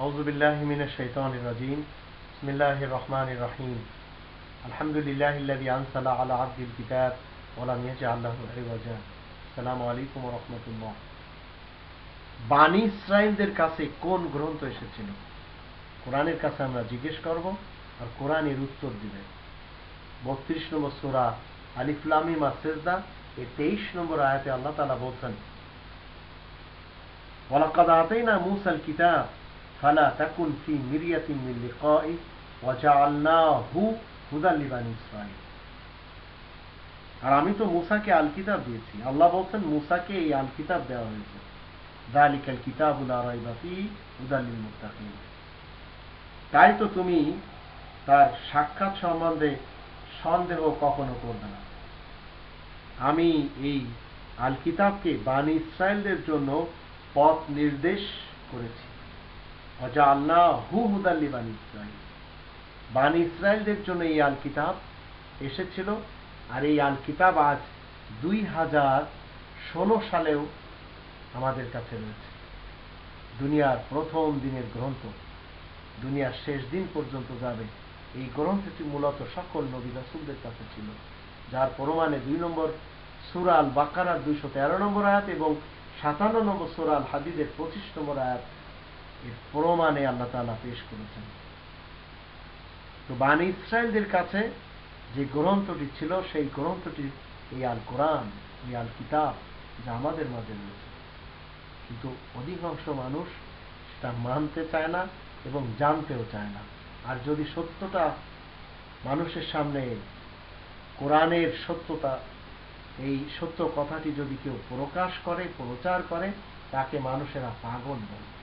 أعوذ بالله من الشيطان الرجيم بسم الله الرحمن الرحيم الحمد لله الذي أنزل على عبد الكتاب ولم يجعل له عوجا السلام عليكم ورحمة الله বাণী ইসরায়েলদের কাছে কোন গ্রন্থ এসেছিল কোরআনের কাছে আমরা জিজ্ঞেস করব আর কোরআন এর উত্তর দিবে বত্রিশ নম্বর সোরা আলিফলামি মাসেজদা এই তেইশ নম্বর আয়াতে আল্লাহ তালা বলছেন ولقد أعطينا موسى الكتاب فلا تكن في مرية من لقائه وجعلناه هدى لبني إسرائيل আর আমি তো মুসাকে আল কিতাব দিয়েছি আল্লাহ বলছেন মুসাকে এই আল কিতাব দেওয়া হয়েছে দালিকাল কিতাবুল আরাইবাফি উদালিল মুত্তাকিন তাই তো তুমি তার সাক্ষাৎ সম্বন্ধে সন্দেহ কখনো করবে না আমি এই আল কিতাবকে বাণী ইসরায়েলদের জন্য পথ নির্দেশ করেছি অজা আল্লাহ হু হুদাল্লি বাণী ইসরায়েল বাণী ইসরায়েলদের জন্য এই আল কিতাব এসেছিল। আর এই আল কিতাব আজ দুই হাজার ষোলো সালেও আমাদের কাছে রয়েছে। দুনিয়ার প্রথম দিনের গ্রন্থ। দুনিয়ার শেষ দিন পর্যন্ত যাবে। এই গ্রন্থটি মূলত সকল নবী রাসুলদের কাছে ছিল। যার প্রমাণে দুই নম্বর সুরাল বাকারার দুইশো তেরো নম্বর আয়াত এবং সাতান্ন নম্বর সুরাল হাদিদের পঁচিশ নম্বর আয়াত এর প্রমাণে আল্লাহ তালা পেশ করেছেন। তো বাণী ইসরায়েলদের কাছে যে গ্রন্থটি ছিল, সেই গ্রন্থটি এই আল কোরআন, এই আল কিতাব যা আমাদের মাঝে রয়েছে। কিন্তু অধিকাংশ মানুষ সেটা মানতে চায় না এবং জানতেও চায় না। আর যদি সত্যটা মানুষের সামনে কোরআনের সত্যতা, এই সত্য কথাটি যদি কেউ প্রকাশ করে, প্রচার করে, তাকে মানুষেরা পাগল বলে।